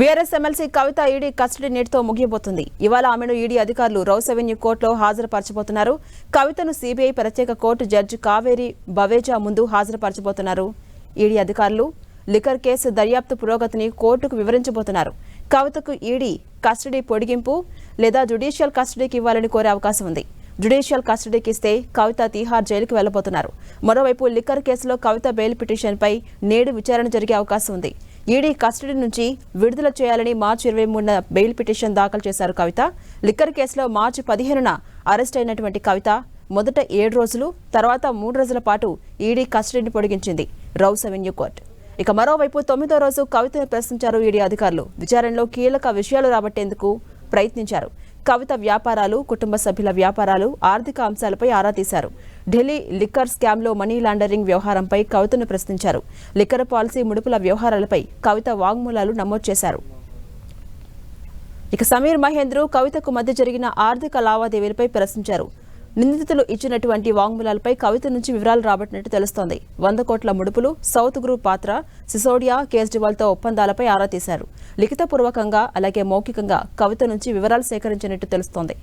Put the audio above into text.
BRS MLC Kavitha ED custody నేటితో ముగియబోతుంది. ఇవాళ ఆమెను ఈడీ అధికారులు రౌస్ అవెన్యూ కోర్టులో హాజరుపరచబోతున్నారు. కవితను సీబీఐ ప్రత్యేక కోర్టు జడ్జి కావేరి బవేజా ముందు హాజరుపరచబోతున్నారు. ఈడీ అధికారులు లిక్కర్ కేసు దర్యాప్తు పురోగతిని కోర్టుకు వివరించబోతున్నారు. కవితకు ఈడీ కస్టడీ పొడిగింపు లేదా జుడిషియల్ కస్టడీకి ఇవ్వాలని కోరే అవకాశం ఉంది. జుడిషియల్ కస్టడీకి ఇస్తే కవిత తీహార్ జైలుకు వెళ్ళబోతున్నారు మరోవైపు లిక్కర్ కేసులో కవిత బెయిల్ పిటిషన్పై నేడు విచారణ జరిగే అవకాశం ఉంది. ఈడీ కస్టడీ నుంచి విడుదల చేయాలని మార్చి ఇరవై మూడున బెయిల్ పిటిషన్ దాఖలు చేశారు కవిత. లిక్కర్ కేసులో మార్చి పదిహేనున అరెస్ట్ అయినటువంటి కవిత మొదట ఏడు రోజులు తర్వాత మూడు రోజుల పాటు ఈడీ కస్టడీని పొడిగించింది. Rouse Avenue court. ఇక మరోవైపు తొమ్మిదో రోజు కవితను ప్రశ్నించారు ఈడీ అధికారులు. విచారణలో కీలక విషయాలు రాబట్టేందుకు ప్రయత్నించారు. కవిత వ్యాపారాలు కుటుంబ సభ్యుల వ్యాపారాలు ఆర్థిక అంశాలపై ఆరా తీశారు. ఢిల్లీ లిక్కర్ స్కామ్లో మనీ లాండరింగ్ వ్యవహారంపై కవితను ప్రశ్నించారు. లిక్కర్ పాలసీ ముడుపుల వ్యవహారాలపై కవిత వాంగ్మూలాలు నమోదు చేశారు. ఇక సమీర్ మహేంద్రు కవితకు మధ్య జరిగిన ఆర్థిక లావాదేవీలపై ప్రశ్నించారు. నిందితులు ఇచ్చినటువంటి వాంగ్మూలాలపై కవిత నుంచి వివరాలు రాబట్టినట్టు తెలుస్తోంది. వంద కోట్ల ముడుపులు సౌత్ గ్రూప్ పాత్ర సిసోడియా కేజ్రీవాల్తో ఒప్పందాలపై ఆరా తీశారు. లిఖితపూర్వకంగా అలాగే మౌఖికంగా కవిత నుంచి వివరాలు సేకరించినట్టు తెలుస్తోంది.